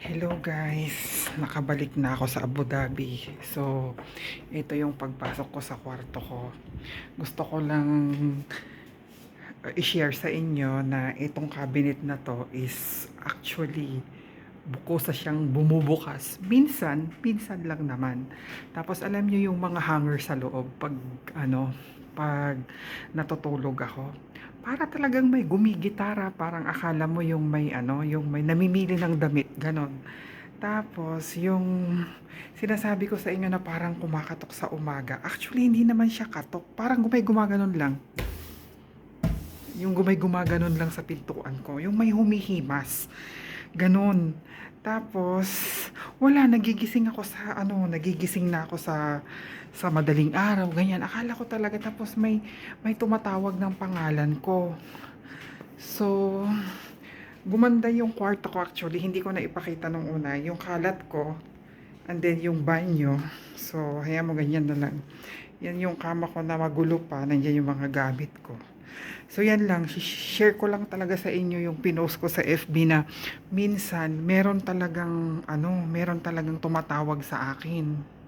Hello guys, nakabalik na ako sa Abu Dhabi. So, ito yung pagpasok ko sa kwarto ko. Gusto ko lang uh, i-share sa inyo na itong cabinet na to is actually buko sa siyang bumubukas. Minsan, minsan lang naman. Tapos alam niyo yung mga hanger sa loob pag ano, pag natutulog ako para talagang may gumigitara, parang akala mo yung may ano, yung may namimili ng damit, ganon. Tapos, yung sinasabi ko sa inyo na parang kumakatok sa umaga, actually hindi naman siya katok, parang gumay gumaganon lang. Yung gumay gumaganon lang sa pintuan ko, yung may humihimas. Ganon. Tapos, wala, nagigising ako sa, ano, nagigising na ako sa, sa madaling araw, ganyan. Akala ko talaga, tapos may, may tumatawag ng pangalan ko. So, gumanda yung kwarto ko actually, hindi ko na ipakita nung una. Yung kalat ko, and then yung banyo. So, hayaan mo ganyan na lang. Yan yung kama ko na magulo pa, nandiyan yung mga gamit ko. So yan lang, share ko lang talaga sa inyo yung pinost ko sa FB na minsan meron talagang ano, meron talagang tumatawag sa akin.